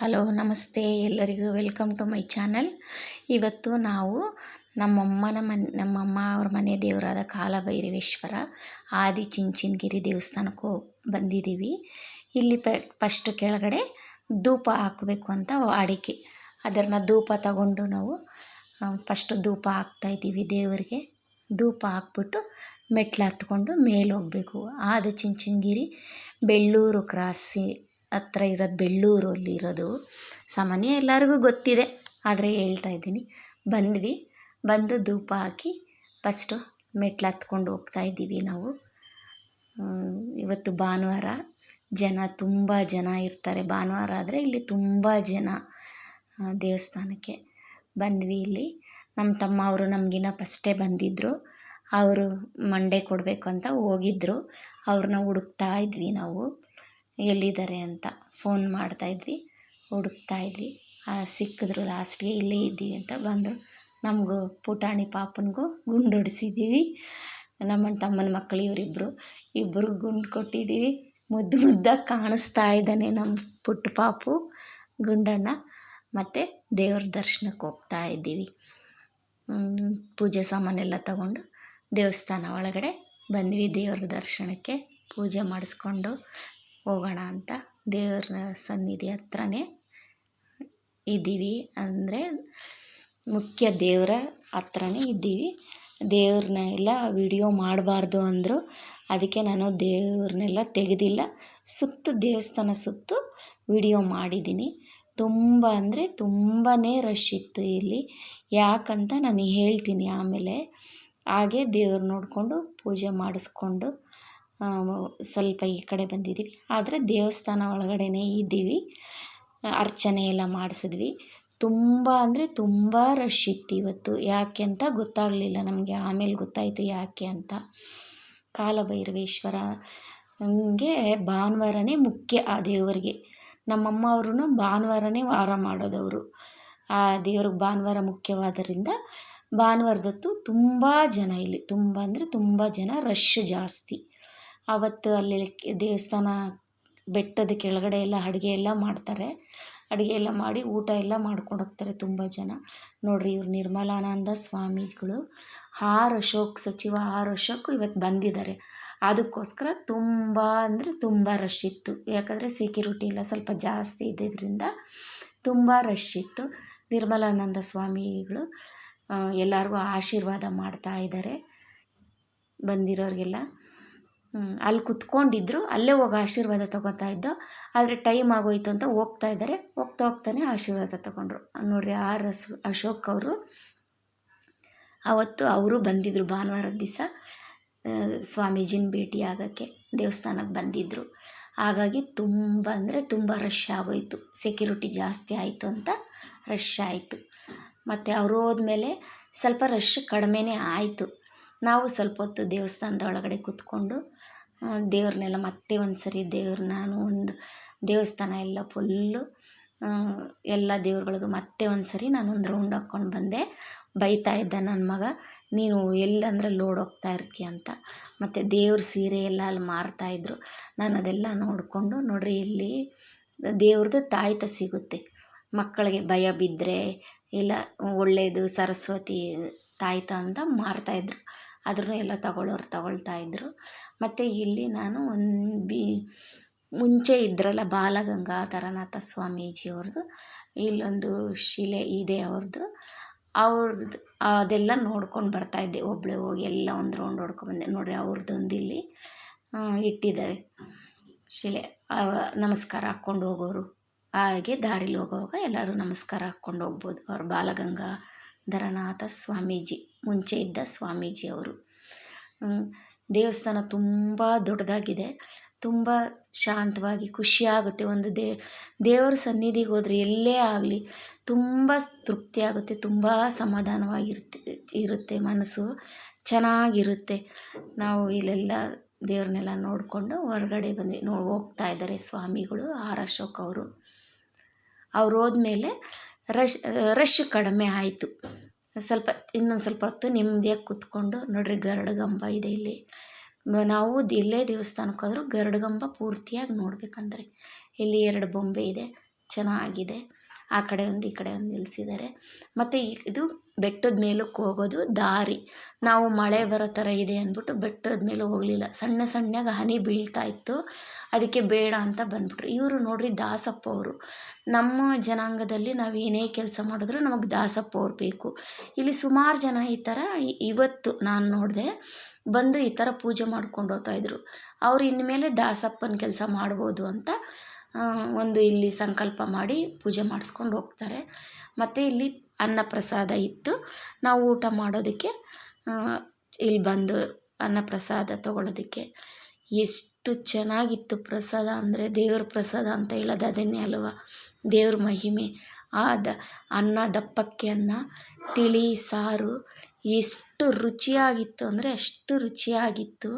Hello, ನಮಸ್ತೆ. ಎಲ್ಲರಿಗೂ welcome to my channel. ಇವತ್ತು ನಾವು ನಮ್ಮಮ್ಮನ ಮನೆ, ನಮ್ಮಮ್ಮ ಅವ್ರ ಮನೆ ದೇವರಾದ ಕಾಲಭೈರವೇಶ್ವರ ಆದಿ ಚಿಂಚಿನಗಿರಿ ದೇವಸ್ಥಾನಕ್ಕೆ ಹೋಗಿ ಬಂದಿದ್ದೀವಿ. ಇಲ್ಲಿ ಪ ಫಸ್ಟ್ ಕೆಳಗಡೆ ಧೂಪ ಹಾಕಬೇಕು ಅಂತ ಅಡಿಕೆ. ಅದನ್ನು ಧೂಪ ತಗೊಂಡು ನಾವು ಫಸ್ಟ್ ಧೂಪ ಹಾಕ್ತಾಯಿದ್ದೀವಿ ದೇವರಿಗೆ. ಧೂಪ ಹಾಕ್ಬಿಟ್ಟು ಮೆಟ್ಲು ಹತ್ಕೊಂಡು ಮೇಲೆ ಹೋಗಬೇಕು. ಆದಿ ಚಿಂಚಿನಗಿರಿ ಬೆಳ್ಳೂರು ಕ್ರಾಸಿ ಹತ್ರ ಇರೋದು ಬೆಳ್ಳೂರಲ್ಲಿ ಇರೋದು. ಸಾಮಾನ್ಯ ಎಲ್ಲರಿಗೂ ಗೊತ್ತಿದೆ. ಆದರೆ ಹೇಳ್ತಾ ಇದ್ದೀನಿ. ಬಂದ್ವಿ. ಬಂದು ಧೂಪ ಹಾಕಿ ಫಸ್ಟು ಮೆಟ್ಲು ಹತ್ಕೊಂಡು ಹೋಗ್ತಾ ಇದ್ದೀವಿ ನಾವು. ಇವತ್ತು ಭಾನುವಾರ. ಜನ ತುಂಬ ಜನ ಇರ್ತಾರೆ. ಭಾನುವಾರ ಆದರೆ ಇಲ್ಲಿ ತುಂಬ ಜನ ದೇವಸ್ಥಾನಕ್ಕೆ ಬಂದ್ವಿ ಇಲ್ಲಿ. ನಮ್ಮ ತಮ್ಮ ಅವರು ನಮಗಿನ್ನ ಫಸ್ಟೇ ಬಂದಿದ್ದರು ಅವರು ಮಂಡೆ ಕೊಡಬೇಕು ಅಂತ ಹೋಗಿದ್ದರು ಅವ್ರನ್ನ ಹುಡುಕ್ತಾ ಇದ್ವಿ ನಾವು. ಎಲ್ಲಿದ್ದಾರೆ ಅಂತ ಫೋನ್ ಮಾಡ್ತಾಯಿದ್ವಿ ಹುಡುಕ್ತಾ ಇದ್ವಿ. ಸಿಕ್ಕಿದ್ರು ಲಾಸ್ಟ್ಗೆ ಇಲ್ಲೇ ಇದ್ದೀವಿ ಅಂತ ಬಂದರು. ನಮಗೂ ಪುಟಾಣಿ ಪಾಪನಿಗೂ ಗುಂಡು ಹೊಡಿಸಿದ್ದೀವಿ. ನಮ್ಮ ತಮ್ಮನ ಮಕ್ಕಳು ಇವರಿಬ್ಬರು ಇಬ್ಬರು ಗುಂಡು ಕೊಟ್ಟಿದ್ದೀವಿ. ಮುದ್ದು ಮುದ್ದಾಗಿ ಕಾಣಿಸ್ತಾ ಇದ್ದಾನೆ ನಮ್ಮ ಪುಟ್ಟ ಪಾಪು, ಗುಂಡಣ್ಣ. ಮತ್ತು ದೇವ್ರ ದರ್ಶನಕ್ಕೆ ಹೋಗ್ತಾ ಇದ್ದೀವಿ. ಪೂಜೆ ಸಾಮಾನೆಲ್ಲ ತಗೊಂಡು ದೇವಸ್ಥಾನ ಒಳಗಡೆ ಬಂದ್ವಿ. ದೇವ್ರ ದರ್ಶನಕ್ಕೆ ಪೂಜೆ ಮಾಡಿಸ್ಕೊಂಡು ಹೋಗೋಣ ಅಂತ ದೇವರ ಸನ್ನಿಧಿ ಹತ್ರನೇ ಇದ್ದೀವಿ. ಅಂದರೆ ಮುಖ್ಯ ದೇವರ ಹತ್ರನೇ ಇದ್ದೀವಿ. ದೇವ್ರನ್ನ ಎಲ್ಲ ವಿಡಿಯೋ ಮಾಡಬಾರ್ದು ಅಂದರು. ಅದಕ್ಕೆ ನಾನು ದೇವ್ರನ್ನೆಲ್ಲ ತೆಗೆದಿಲ್ಲ. ಸುತ್ತು ದೇವಸ್ಥಾನ ಸುತ್ತು ವಿಡಿಯೋ ಮಾಡಿದ್ದೀನಿ. ತುಂಬ ಅಂದರೆ ತುಂಬಾ ರಶ್ ಇತ್ತು ಇಲ್ಲಿ. ಯಾಕಂತ ನಾನು ಹೇಳ್ತೀನಿ ಆಮೇಲೆ. ಹಾಗೆ ದೇವ್ರು ನೋಡಿಕೊಂಡು ಪೂಜೆ ಮಾಡಿಸ್ಕೊಂಡು ಸ್ವಲ್ಪ ಈ ಕಡೆ ಬಂದಿದ್ದೀವಿ. ಆದರೆ ದೇವಸ್ಥಾನ ಒಳಗಡೆನೇ ಇದ್ದೀವಿ. ಅರ್ಚನೆ ಎಲ್ಲ ಮಾಡಿಸಿದ್ವಿ. ತುಂಬ ಅಂದರೆ ತುಂಬ ರಶ್ ಇತ್ತು ಇವತ್ತು. ಯಾಕೆ ಅಂತ ಗೊತ್ತಾಗಲಿಲ್ಲ ನಮಗೆ. ಆಮೇಲೆ ಗೊತ್ತಾಯಿತು ಯಾಕೆ ಅಂತ. ಕಾಲಭೈರವೇಶ್ವರ ಹಂಗೆ ಭಾನುವಾರನೇ ಮುಖ್ಯ ಆ ದೇವರಿಗೆ. ನಮ್ಮಮ್ಮ ಅವ್ರೂ ಭಾನುವಾರನೇ ವಾರ ಮಾಡೋದವರು. ಆ ದೇವ್ರಿಗೆ ಭಾನುವಾರ ಮುಖ್ಯವಾದ್ದರಿಂದ ಭಾನುವಾರದತ್ತು ತುಂಬ ಜನ ಇಲ್ಲಿ. ತುಂಬ ಅಂದರೆ ತುಂಬ ಜನ ರಶ್ ಜಾಸ್ತಿ. ಆವತ್ತು ಅಲ್ಲಿ ದೇವಸ್ಥಾನ ಬೆಟ್ಟದ ಕೆಳಗಡೆ ಎಲ್ಲ ಅಡುಗೆ ಎಲ್ಲ ಮಾಡ್ತಾರೆ. ಅಡುಗೆ ಎಲ್ಲ ಮಾಡಿ ಊಟ ಎಲ್ಲ ಮಾಡ್ಕೊಂಡು ಹೋಗ್ತಾರೆ ತುಂಬ ಜನ. ನೋಡಿರಿ ಇವ್ರು ನಿರ್ಮಲಾನಂದ ಸ್ವಾಮೀಜಿಗಳು. ಆರು ಅಶೋಕ್ ಸಚಿವ, ಆರ್ ಅಶೋಕ್ ಇವತ್ತು ಬಂದಿದ್ದಾರೆ. ಅದಕ್ಕೋಸ್ಕರ ತುಂಬ ಅಂದರೆ ತುಂಬ ರಶ್ ಇತ್ತು. ಯಾಕಂದರೆ ಸೆಕ್ಯೂರಿಟಿ ಎಲ್ಲ ಸ್ವಲ್ಪ ಜಾಸ್ತಿ ಇದ್ದಿದ್ದರಿಂದ ತುಂಬ ರಶ್ ಇತ್ತು. ನಿರ್ಮಲಾನಂದ ಸ್ವಾಮಿಗಳು ಎಲ್ಲರಿಗೂ ಆಶೀರ್ವಾದ ಮಾಡ್ತಾ ಇದ್ದಾರೆ. ಬಂದಿರೋರಿಗೆಲ್ಲ. ಅಲ್ಲಿ ಕುತ್ಕೊಂಡಿದ್ರು, ಅಲ್ಲೇ ಹೋಗಿ ಆಶೀರ್ವಾದ ತೊಗೊತಾ ಇದ್ದೋ, ಆದರೆ ಟೈಮ್ ಆಗೋಯ್ತು ಅಂತ ಹೋಗ್ತಾ ಇದ್ದಾರೆ ಹೋಗ್ತಾ ಹೋಗ್ತಾನೆ ಆಶೀರ್ವಾದ ತಗೊಂಡ್ರು. ನೋಡಿರಿ ಆರ್ ರಸ, ಅಶೋಕ್ ಅವರು, ಅವತ್ತು ಅವರು ಬಂದಿದ್ದರು ಭಾನುವಾರದ ದಿವಸ ಸ್ವಾಮೀಜಿನ ಭೇಟಿ ಆಗೋಕ್ಕೆ, ದೇವಸ್ಥಾನಕ್ಕೆ ಬಂದಿದ್ದರು ಹಾಗಾಗಿ ತುಂಬ ಅಂದರೆ ತುಂಬ ರಶ್ ಆಗೋಯಿತು. ಸೆಕ್ಯೂರಿಟಿ ಜಾಸ್ತಿ ಆಯಿತು ಅಂತ ರಶ್ ಆಯಿತು. ಮತ್ತು ಅವರು ಹೋದ್ಮೇಲೆ ಸ್ವಲ್ಪ ರಶ್ ಕಡಿಮೆನೇ ಆಯಿತು. ನಾವು ಸ್ವಲ್ಪ ಹೊತ್ತು ದೇವಸ್ಥಾನದ ಒಳಗಡೆ ಕೂತ್ಕೊಂಡು ದೇವ್ರನ್ನೆಲ್ಲ ಮತ್ತೆ ಒಂದು ಸರಿ ದೇವ್ರ, ನಾನು ಒಂದು ದೇವಸ್ಥಾನ ಎಲ್ಲ ಫುಲ್ಲು ಎಲ್ಲ ದೇವ್ರುಗಳಿಗೂ ಮತ್ತೆ ಒಂದು ಸರಿ ನಾನು ಒಂದು ರೌಂಡ್ ಹಾಕ್ಕೊಂಡು ಬಂದೆ. ಬೈತಾ ಇದ್ದ ನನ್ನ ಮಗ, ನೀನು ಎಲ್ಲಂದ್ರೆ ಲೋಡ್ ಹೋಗ್ತಾ ಇರ್ತೀಯ ಅಂತ. ಮತ್ತು ದೇವ್ರ ಸೀರೆ ಎಲ್ಲ ಅಲ್ಲಿ ಮಾರ್ತಾಯಿದ್ರು ನಾನು ಅದೆಲ್ಲ ನೋಡಿಕೊಂಡು, ನೋಡ್ರಿ, ಇಲ್ಲಿ ದೇವ್ರದ್ದು ತಾಯ್ತ ಸಿಗುತ್ತೆ. ಮಕ್ಕಳಿಗೆ ಭಯ ಬಿದ್ದರೆ ಇಲ್ಲ ಒಳ್ಳೆಯದು ಸರಸ್ವತಿ ತಾಯ್ತ ಅಂತ ಮಾರ್ತಾಯಿದ್ರು ಅದನ್ನು ಎಲ್ಲ ತಗೊಳ್ಳೋರು ತಗೊಳ್ತಾ ಇದ್ದರು ಮತ್ತು ಇಲ್ಲಿ ನಾನು ಒಂದು ಬಿ, ಮುಂಚೆ ಇದ್ರಲ್ಲ ಬಾಲಗಂಗಾಧರನಾಥ ಸ್ವಾಮೀಜಿಯವ್ರದ್ದು ಇಲ್ಲೊಂದು ಶಿಲೆ ಇದೆ ಅವ್ರದ್ದು ಅವ್ರದ್ದು ಅದೆಲ್ಲ ನೋಡ್ಕೊಂಡು ಬರ್ತಾಯಿದ್ದೆ ಒಬ್ಬಳೇ ಹೋಗಿ ಎಲ್ಲ ಒಂದು ರೌಂಡ್ ಹೊಡ್ಕೊಂಡ್ಬಂದೆ ನೋಡಿರಿ ಅವ್ರದ್ದೊಂದು ಇಲ್ಲಿ ಇಟ್ಟಿದ್ದಾರೆ ಶಿಲೆ. ನಮಸ್ಕಾರ ಹಾಕ್ಕೊಂಡು ಹೋಗೋರು. ಹಾಗೆ ದಾರಿಲಿ ಹೋಗುವಾಗ ಎಲ್ಲರೂ ನಮಸ್ಕಾರ ಹಾಕ್ಕೊಂಡು ಹೋಗ್ಬೋದು. ಅವ್ರು ಬಾಲಗಂಗಾಧರನಾಥ ಸ್ವಾಮೀಜಿ, ಮುಂಚೆ ಇದ್ದ ಸ್ವಾಮೀಜಿ ಅವರು ದೇವಸ್ಥಾನ ತುಂಬ ದೊಡ್ಡದಾಗಿದೆ. ತುಂಬ ಶಾಂತವಾಗಿ ಖುಷಿಯಾಗುತ್ತೆ. ಒಂದು ದೇ, ದೇವರ ಸನ್ನಿಧಿಗೆ ಹೋದರೆ ಎಲ್ಲೇ ಆಗಲಿ ತುಂಬ ತೃಪ್ತಿ ಆಗುತ್ತೆ. ತುಂಬ ಸಮಾಧಾನವಾಗಿರುತ್ತೆ, ಇರುತ್ತೆ ಮನಸ್ಸು. ಚೆನ್ನಾಗಿರುತ್ತೆ. ನಾವು ಇಲ್ಲೆಲ್ಲ ದೇವ್ರನ್ನೆಲ್ಲ ನೋಡಿಕೊಂಡು ಹೊರಗಡೆ ಬಂದ್ವಿ. ನೋ, ಹೋಗ್ತಾ ಇದ್ದಾರೆ ಸ್ವಾಮಿಗಳು, ಆರ್ ಅಶೋಕ್ ಅವರು. ಅವ್ರು ಹೋದ್ಮೇಲೆ ರಶ್ ರಶ್ ಕಡಿಮೆ ಆಯಿತು. ಸ್ವಲ್ಪ, ಇನ್ನೊಂದು ಸ್ವಲ್ಪ ಹೊತ್ತು ನೆಮ್ಮದಿಯಾಗಿ ಕೂತ್ಕೊಂಡು ನೋಡಿರಿ ಗರುಡಗಂಬ ಇದೆ ಇಲ್ಲಿ. ನಾವು ಎಲ್ಲೇ ದೇವಸ್ಥಾನಕ್ಕೆ ಹೋದರೂ ಗರುಡಗಂಬ ಪೂರ್ತಿಯಾಗಿ ನೋಡಬೇಕಂದ್ರೆ. ಇಲ್ಲಿ ಎರಡು ಬೊಂಬೆ ಇದೆ, ಚೆನ್ನಾಗಿದೆ. ಆ ಕಡೆ ಒಂದು, ಈ ಕಡೆ ಒಂದು ನಿಲ್ಲಿಸಿದ್ದಾರೆ ಮತ್ತು ಇದು ಬೆಟ್ಟದ ಮೇಲಕ್ಕೆ ಹೋಗೋದು ದಾರಿ. ನಾವು ಮಳೆ ಬರೋ ಥರ ಇದೆ ಅಂದ್ಬಿಟ್ಟು ಬೆಟ್ಟದ ಮೇಲೆ ಹೋಗಲಿಲ್ಲ. ಸಣ್ಣ ಸಣ್ಣಗೆ ಹನಿ ಬೀಳ್ತಾ ಇತ್ತು. ಅದಕ್ಕೆ ಬೇಡ ಅಂತ ಬಂದ್ಬಿಟ್ರು. ಇವರು ನೋಡ್ರಿ ದಾಸಪ್ಪ ಅವರು. ನಮ್ಮ ಜನಾಂಗದಲ್ಲಿ ನಾವು ಏನೇ ಕೆಲಸ ಮಾಡಿದ್ರು ನಮಗೆ ದಾಸಪ್ಪ ಅವ್ರು ಬೇಕು. ಇಲ್ಲಿ ಸುಮಾರು ಜನ ಈ ಥರ ಇವತ್ತು ನಾನು ನೋಡಿದೆ, ಬಂದು ಈ ಥರ ಪೂಜೆ ಮಾಡ್ಕೊಂಡು ಹೋಗ್ತಾಯಿದ್ರು ಅವ್ರು ಇನ್ಮೇಲೆ ದಾಸಪ್ಪನ ಕೆಲಸ ಮಾಡ್ಬೋದು ಅಂತ ಒಂದು ಇಲ್ಲಿ ಸಂಕಲ್ಪ ಮಾಡಿ ಪೂಜೆ ಮಾಡಿಸ್ಕೊಂಡು ಹೋಗ್ತಾರೆ. ಮತ್ತು ಇಲ್ಲಿ ಅನ್ನ ಪ್ರಸಾದ ಇತ್ತು. ನಾವು ಊಟ ಮಾಡೋದಕ್ಕೆ ಇಲ್ಲಿ ಬಂದು ಅನ್ನ ಪ್ರಸಾದ ತೊಗೊಳೋದಕ್ಕೆ ಎಷ್ಟು ಚೆನ್ನಾಗಿತ್ತು ಪ್ರಸಾದ ಅಂದರೆ ದೇವ್ರ ಪ್ರಸಾದ ಅಂತ ಹೇಳೋದು ಅದನ್ನೇ ಅಲ್ವಾ? ದೇವ್ರ ಮಹಿಮೆ. ಆ ದ ಅನ್ನ, ದಪ್ಪಕ್ಕೆ ಅನ್ನ, ತಿಳಿ, ಸಾರು ಎಷ್ಟು ರುಚಿಯಾಗಿತ್ತು ಅಂದರೆ ಅಷ್ಟು ರುಚಿಯಾಗಿತ್ತು.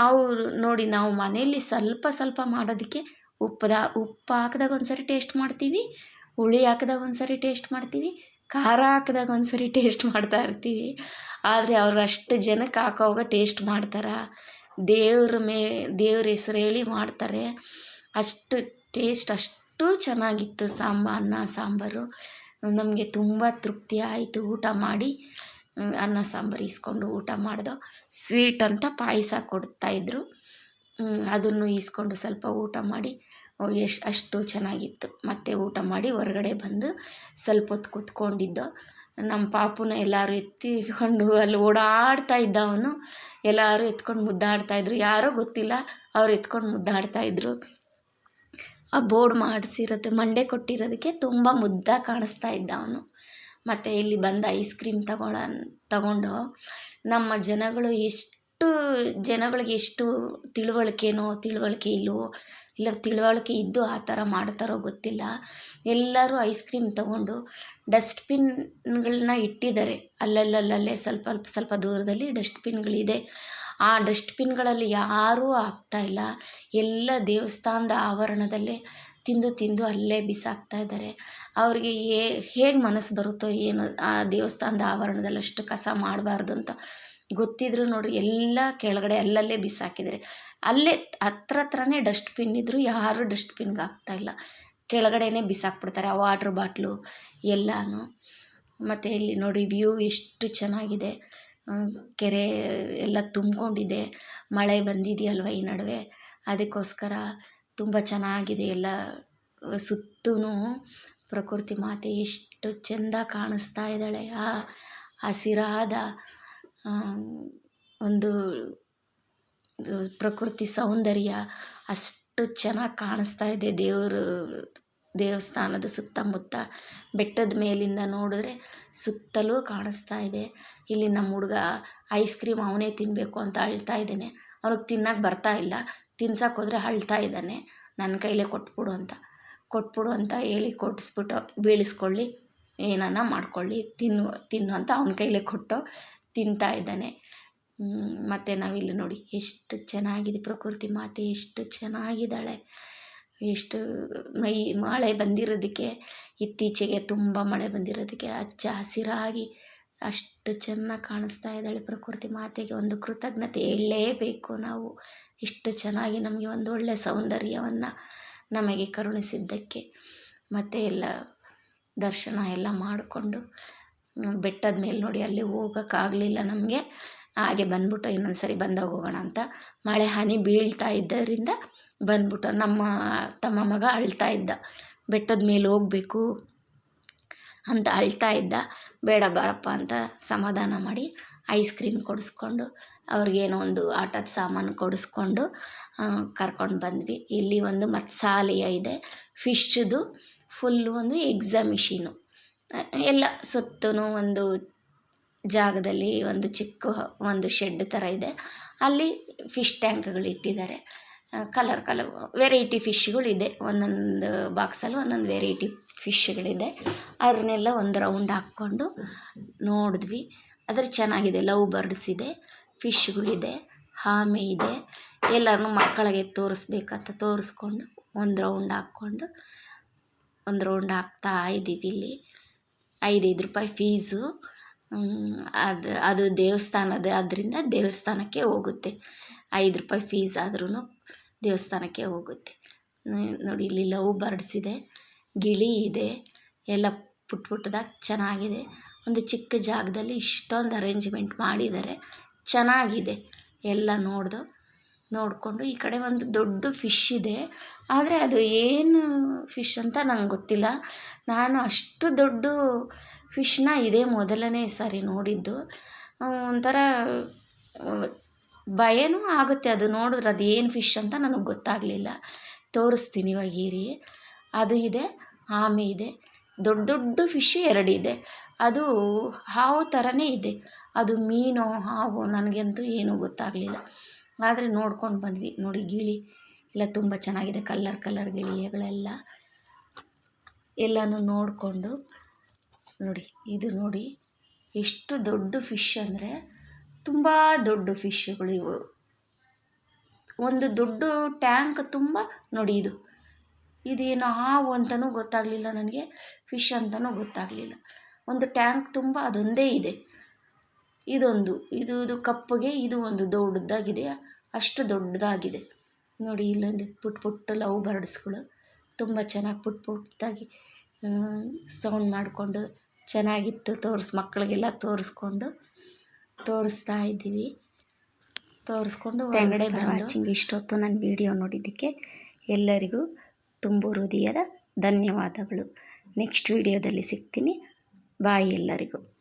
ಅವರು ನೋಡಿ ನಾವು ಮನೆಯಲ್ಲಿ ಸ್ವಲ್ಪ ಸ್ವಲ್ಪ ಮಾಡೋದಕ್ಕೆ ಉಪ್ಪದ, ಉಪ್ಪು ಹಾಕಿದಾಗ ಒಂದ್ಸರಿ ಟೇಸ್ಟ್ ಮಾಡ್ತೀವಿ, ಹುಳಿ ಹಾಕಿದಾಗ ಒಂದ್ಸರಿ ಟೇಸ್ಟ್ ಮಾಡ್ತೀವಿ, ಖಾರ ಹಾಕಿದಾಗ ಒಂದ್ಸರಿ ಟೇಸ್ಟ್ ಮಾಡ್ತಾ ಇರ್ತೀವಿ. ಆದರೆ ಅವ್ರು ಅಷ್ಟು ಜನಕ್ಕೆ ಹಾಕೋವಾಗ ಟೇಸ್ಟ್ ಮಾಡ್ತಾರೆ. ದೇವ್ರ ಮೇ, ದೇವ್ರ ಹೆಸರು ಹೇಳಿ ಮಾಡ್ತಾರೆ. ಅಷ್ಟು ಟೇಸ್ಟ್ ಅಷ್ಟು ಚೆನ್ನಾಗಿತ್ತು ಸಾಂಬಾ, ಅನ್ನ, ಸಾಂಬಾರು. ನಮಗೆ ತುಂಬ ತೃಪ್ತಿ ಆಯಿತು ಊಟ ಮಾಡಿ. ಅನ್ನ, ಸಾಂಬಾರು ಇಸ್ಕೊಂಡು ಊಟ ಮಾಡ್ದೋ. ಸ್ವೀಟ್ ಅಂತ ಪಾಯಸ ಕೊಡ್ತಾಯಿದ್ರು ಅದನ್ನು ಈಸ್ಕೊಂಡು ಸ್ವಲ್ಪ ಊಟ ಮಾಡಿ. ಎಷ್ಟು ಅಷ್ಟು ಚೆನ್ನಾಗಿತ್ತು. ಮತ್ತೆ ಊಟ ಮಾಡಿ ಹೊರಗಡೆ ಬಂದು ಸ್ವಲ್ಪ ಹೊತ್ತು ಕೂತ್ಕೊಂಡಿದ್ದೋ. ನಮ್ಮ ಪಾಪುನ ಎಲ್ಲರೂ ಎತ್ತಿಕೊಂಡು ಅಲ್ಲಿ ಓಡಾಡ್ತಾ ಇದ್ದ ಅವನು ಎಲ್ಲರೂ ಎತ್ಕೊಂಡು ಮುದ್ದಾಡ್ತಾಯಿದ್ರು ಯಾರೋ ಗೊತ್ತಿಲ್ಲ, ಅವ್ರು ಎತ್ಕೊಂಡು ಮುದ್ದಾಡ್ತಾಯಿದ್ರು ಆ ಬೋರ್ಡ್ ಮಾಡಿಸಿರೋದು, ಮಂಡೆ ಕೊಟ್ಟಿರೋದಕ್ಕೆ ತುಂಬ ಮುದ್ದಾಗಿ ಕಾಣಿಸ್ತಾ ಇದ್ದ ಅವನು ಮತ್ತು ಇಲ್ಲಿ ಬಂದು ಐಸ್ ಕ್ರೀಮ್ ತಗೊಳ, ತಗೊಂಡು ನಮ್ಮ ಜನಗಳು ಎಷ್ಟು, ಜನಗಳಿಗೆ ಎಷ್ಟು ತಿಳುವಳಿಕೆನೋ, ತಿಳುವಳಿಕೆ ಇಲ್ವೋ ಇಲ್ಲ, ತಿಳುವಳಿಕೆ ಇದ್ದು ಆ ಥರ ಮಾಡ್ತಾರೋ ಗೊತ್ತಿಲ್ಲ. ಎಲ್ಲರೂ ಐಸ್ ಕ್ರೀಮ್ ತಗೊಂಡು ಡಸ್ಟ್ಬಿನ್ಗಳನ್ನ ಇಟ್ಟಿದ್ದಾರೆ. ಅಲ್ಲಲ್ಲಲ್ಲೇ ಸ್ವಲ್ಪ ಸ್ವಲ್ಪ ದೂರದಲ್ಲಿ ಡಸ್ಟ್ಬಿನ್ಗಳಿದೆ ಆ ಡಸ್ಟ್ಬಿನ್ಗಳಲ್ಲಿ ಯಾರೂ ಇಲ್ಲ. ಎಲ್ಲ ದೇವಸ್ಥಾನದ ಆವರಣದಲ್ಲೇ ತಿಂದು ತಿಂದು ಅಲ್ಲೇ ಬಿಸಾಕ್ತಾ ಇದ್ದಾರೆ. ಅವ್ರಿಗೆ ಹೇಗೆ ಮನಸ್ಸು ಬರುತ್ತೋ ಏನು ಆ ದೇವಸ್ಥಾನದ ಆವರಣದಲ್ಲಿ ಅಷ್ಟು ಕಸ ಮಾಡಬಾರ್ದು ಅಂತ ಗೊತ್ತಿದ್ರು ನೋಡಿ ಎಲ್ಲ ಕೆಳಗಡೆ ಅಲ್ಲಲ್ಲೇ ಬಿಸಾಕಿದ್ದಾರೆ. ಅಲ್ಲೇ ಹತ್ರ ಹತ್ರನೇ ಡಸ್ಟ್ಬಿನ್ ಇದ್ದರೂ ಯಾರೂ ಡಸ್ಟ್ಬಿನ್ಗೆ ಹಾಕ್ತಾಯಿಲ್ಲ ಕೆಳಗಡೆನೇ ಬಿಸಾಕ್ಬಿಡ್ತಾರೆ ಆ ವಾಟ್ರ್ ಬಾಟ್ಲು ಎಲ್ಲನೂ. ಮತ್ತು ಇಲ್ಲಿ ನೋಡಿ ವ್ಯೂ ಎಷ್ಟು ಚೆನ್ನಾಗಿದೆ. ಕೆರೆ ಎಲ್ಲ ತುಂಬಿಕೊಂಡಿದೆ. ಮಳೆ ಬಂದಿದೆಯಲ್ವ ಈ ನಡುವೆ? ಅದಕ್ಕೋಸ್ಕರ ತುಂಬ ಚೆನ್ನಾಗಿದೆ ಎಲ್ಲ. ಸುತ್ತೂ ಪ್ರಕೃತಿ ಮಾತೆ ಎಷ್ಟು ಚೆಂದ ಕಾಣಿಸ್ತಾ ಇದ್ದಾಳೆ. ಆ ಹಸಿರಾದ ಒಂದು ಪ್ರಕೃತಿ ಸೌಂದರ್ಯ ಅಷ್ಟು ಚೆನ್ನಾಗಿ ಕಾಣಿಸ್ತಾ ಇದೆ ದೇವರು, ದೇವಸ್ಥಾನದ ಸುತ್ತಮುತ್ತ. ಬೆಟ್ಟದ ಮೇಲಿಂದ ನೋಡಿದ್ರೆ ಸುತ್ತಲೂ ಕಾಣಿಸ್ತಾ ಇದೆ. ಇಲ್ಲಿ ನಮ್ಮ ಹುಡುಗ ಐಸ್ ಕ್ರೀಮ್ ಅವನೇ ತಿನ್ನಬೇಕು ಅಂತ ಅಳ್ತಾ ಇದ್ದಾನೆ. ಅವ್ನಿಗೆ ತಿನ್ನಕ್ಕೆ ಬರ್ತಾ ಇಲ್ಲ. ತಿನ್ಸಕ್ಕೆ ಹೋದರೆ ಅಳ್ತಾ ಇದ್ದಾನೆ. ನನ್ನ ಕೈಲೇ ಕೊಟ್ಬಿಡು ಅಂತ. ಕೊಟ್ಬಿಡು ಅಂತ ಹೇಳಿ ಕೊಡಿಸ್ಬಿಟ್ಟು ಬೀಳಿಸ್ಕೊಳ್ಳಿ. ಏನಾನ ಮಾಡ್ಕೊಳ್ಳಿ. ತಿನ್ನು ತಿನ್ನು ಅಂತ ಅವನ ಕೈಲೇ ಕೊಟ್ಟು ತಿಂತಾ ಇದ್ದಾನೆ. ಮತ್ತು ನಾವಿಲ್ಲಿ ನೋಡಿ ಎಷ್ಟು ಚೆನ್ನಾಗಿದೆ, ಪ್ರಕೃತಿ ಮಾತೆ ಎಷ್ಟು ಚೆನ್ನಾಗಿದ್ದಾಳೆ. ಎಷ್ಟು ಮೈ, ಮಳೆ ಬಂದಿರೋದಕ್ಕೆ, ಇತ್ತೀಚೆಗೆ ತುಂಬ ಮಳೆ ಬಂದಿರೋದಕ್ಕೆ ಹಚ್ಚ ಹಸಿರಾಗಿ ಅಷ್ಟು ಚೆನ್ನಾಗಿ ಕಾಣಿಸ್ತಾ ಇದ್ದಾಳೆ ಪ್ರಕೃತಿ ಮಾತೆಗೆ. ಒಂದು ಕೃತಜ್ಞತೆ ಹೇಳಲೇಬೇಕು ನಾವು. ಇಷ್ಟು ಚೆನ್ನಾಗಿ ನಮಗೆ ಒಂದು ಒಳ್ಳೆಯ ಸೌಂದರ್ಯವನ್ನು ನಮಗೆ ಕರುಣಿಸಿದ್ದಕ್ಕೆ. ಮತ್ತು ಎಲ್ಲ ದರ್ಶನ ಎಲ್ಲ ಮಾಡಿಕೊಂಡು ಬೆಟ್ಟದ ಮೇಲೆ ನೋಡಿ, ಅಲ್ಲಿ ಹೋಗೋಕ್ಕಾಗಲಿಲ್ಲ ನಮಗೆ. ಹಾಗೆ ಬಂದ್ಬಿಟ್ಟು ಇನ್ನೊಂದು ಸರಿ ಬಂದಾಗ ಹೋಗೋಣ ಅಂತ ಮಳೆ ಹನಿ ಬೀಳ್ತಾ ಇದ್ದರಿಂದ ಬಂದ್ಬಿಟ್ಟು ನಮ್ಮ ತಮ್ಮ ಮಗ ಅಳ್ತಾ ಇದ್ದ. ಬೆಟ್ಟದ ಮೇಲೆ ಹೋಗಬೇಕು ಅಂತ ಅಳ್ತಾ ಇದ್ದ. ಬೇಡ ಬಾರಪ್ಪ ಅಂತ ಸಮಾಧಾನ ಮಾಡಿ ಐಸ್ ಕ್ರೀಮ್ ಕೊಡಿಸ್ಕೊಂಡು ಅವ್ರಿಗೇನೋ ಒಂದು ಆಟದ ಸಾಮಾನು ಕೊಡಿಸ್ಕೊಂಡು ಕರ್ಕೊಂಡು ಬಂದ್ವಿ. ಇಲ್ಲಿ ಒಂದು ಮತ್ಸಾಲೆಯ ಇದೆ. ಫಿಶ್ದು ಫುಲ್ಲು ಒಂದು ಎಕ್ಸಾಮಿಷಿನು ಎಲ್ಲ ಸುತ್ತೂ ಒಂದು ಜಾಗದಲ್ಲಿ ಒಂದು ಚಿಕ್ಕ ಒಂದು ಶೆಡ್ ಥರ ಇದೆ. ಅಲ್ಲಿ ಫಿಶ್ ಟ್ಯಾಂಕ್ಗಳು ಇಟ್ಟಿದ್ದಾರೆ. ಕಲರ್ ಕಲರ್ ವೆರೈಟಿ ಫಿಶ್ಗಳಿದೆ ಒಂದೊಂದು ಬಾಕ್ಸಲ್ಲಿ ಒಂದೊಂದು ವೆರೈಟಿ ಫಿಶ್ಗಳಿದೆ ಅದನ್ನೆಲ್ಲ ಒಂದು ರೌಂಡ್ ಹಾಕ್ಕೊಂಡು ನೋಡಿದ್ವಿ. ಅದ್ರ ಚೆನ್ನಾಗಿದೆ. ಲವ್ ಬರ್ಡ್ಸ್ ಇದೆ ಫಿಶ್ಗಳಿದೆ ಆಮೆ ಇದೆ ಎಲ್ಲರನ್ನೂ ಮಕ್ಕಳಿಗೆ ತೋರಿಸ್ಬೇಕಂತ ತೋರಿಸ್ಕೊಂಡು ಒಂದು ರೌಂಡ್ ಹಾಕ್ಕೊಂಡು ಒಂದು ರೌಂಡ್ ಹಾಕ್ತಾ ಇದ್ದೀವಿ ಇಲ್ಲಿ. ಐದೈದು ರೂಪಾಯಿ ಫೀಸು ಅದು ಅದು ದೇವಸ್ಥಾನದ ಆದ್ದರಿಂದ ದೇವಸ್ಥಾನಕ್ಕೆ ಹೋಗುತ್ತೆ. ಐದು ರೂಪಾಯಿ ಫೀಸ್ ಆದ್ರೂ ದೇವಸ್ಥಾನಕ್ಕೆ ಹೋಗುತ್ತೆ. ನೋಡಿ ಇಲ್ಲಿ ಲವ್ ಬರ್ಡ್ಸ್ ಇದೆ ಗಿಳಿ ಇದೆ, ಎಲ್ಲ ಪುಟ್ ಪುಟ್ಟದಾಗಿ ಚೆನ್ನಾಗಿದೆ. ಒಂದು ಚಿಕ್ಕ ಜಾಗದಲ್ಲಿ ಇಷ್ಟೊಂದು ಅರೇಂಜ್ಮೆಂಟ್ ಮಾಡಿದ್ದಾರೆ ಚೆನ್ನಾಗಿದೆ. ಎಲ್ಲ ನೋಡ್ದು, ನೋಡಿಕೊಂಡು ಈ ಕಡೆ ಒಂದು ದೊಡ್ಡ ಫಿಶ್ ಇದೆ. ಆದರೆ ಅದು ಏನು ಫಿಶ್ ಅಂತ ನಂಗೆ ಗೊತ್ತಿಲ್ಲ. ನಾನು ಅಷ್ಟು ದೊಡ್ಡ ಫಿಶ್ನ ಇದೇ ಮೊದಲನೇ ಸಾರಿ ನೋಡಿದ್ದು. ಒಂಥರ ಭಯನೂ ಆಗುತ್ತೆ ಅದು ನೋಡಿದ್ರೆ ಅದು ಏನು ಫಿಶ್ ಅಂತ ನನಗೆ ಗೊತ್ತಾಗಲಿಲ್ಲ. ತೋರಿಸ್ತೀನಿ ಇವಾಗ ಇರಿ. ಅದು ಇದೆ, ಆಮೆ ಇದೆ, ದೊಡ್ಡ ದೊಡ್ಡ ಫಿಶ್ ಎರಡಿದೆ ಅದು ಹಾವು ಥರನೇ ಇದೆ. ಅದು ಮೀನೋ, ಹಾವು ನನಗಂತೂ ಏನೂ ಗೊತ್ತಾಗಲಿಲ್ಲ. ಆದರೆ ನೋಡ್ಕೊಂಡು ಬಂದ್ವಿ. ನೋಡಿ ಗಿಳಿ, ಎಲ್ಲ ತುಂಬ ಚೆನ್ನಾಗಿದೆ. ಕಲ್ಲರ್ ಕಲ್ಲರ್ ಗಿಳಿಗಳೆಲ್ಲ ಎಲ್ಲನೂ ನೋಡಿಕೊಂಡು ನೋಡಿ, ಇದು ನೋಡಿ. ಎಷ್ಟು ದೊಡ್ಡ ಫಿಶ್ ಅಂದರೆ ತುಂಬ ದೊಡ್ಡ ಫಿಶ್ಗಳು ಇವು. ಒಂದು ದೊಡ್ಡ ಟ್ಯಾಂಕ್ ತುಂಬ ನೋಡಿ ಇದು. ಇದೇನು ಹಾವು ಅಂತಲೂ ಗೊತ್ತಾಗಲಿಲ್ಲ ನನಗೆ ಫಿಶ್ ಅಂತಲೂ ಗೊತ್ತಾಗಲಿಲ್ಲ. ಒಂದು ಟ್ಯಾಂಕ್ ತುಂಬ ಅದೊಂದೇ ಇದೆ. ಇದೊಂದು, ಇದು ಇದು ಕಪ್ಪಗೆ, ಇದು ಒಂದು ದೊಡ್ಡದಾಗಿದೆ, ಅಷ್ಟು ದೊಡ್ಡದಾಗಿದೆ. ನೋಡಿ, ಇಲ್ಲೊಂದು ಪುಟ್ ಪುಟ್ಟ ಲವ್ ಬರ್ಡ್ಸ್ಗಳು. ತುಂಬ ಚೆನ್ನಾಗಿ ಪುಟ್ ಪುಟ್ಟದಾಗಿ ಸೌಂಡ್ ಮಾಡಿಕೊಂಡು ಚೆನ್ನಾಗಿತ್ತು ತೋರಿಸ್ ಮಕ್ಕಳಿಗೆಲ್ಲ ತೋರಿಸ್ಕೊಂಡು ತೋರಿಸ್ತಾ ಇದ್ದೀವಿ. ತೋರಿಸ್ಕೊಂಡು ಹೊರಗಡೆ ವಾಚಿಂಗ್ ಇಷ್ಟೊತ್ತು ನನ್ನ ವಿಡಿಯೋ ನೋಡಿದ್ದಕ್ಕೆ ಎಲ್ಲರಿಗೂ ತುಂಬು ಹೃದಯದ ಧನ್ಯವಾದಗಳು. ನೆಕ್ಸ್ಟ್ ವಿಡಿಯೋದಲ್ಲಿ ಸಿಗ್ತೀನಿ. ಬಾಯ್ ಎಲ್ಲರಿಗೂ.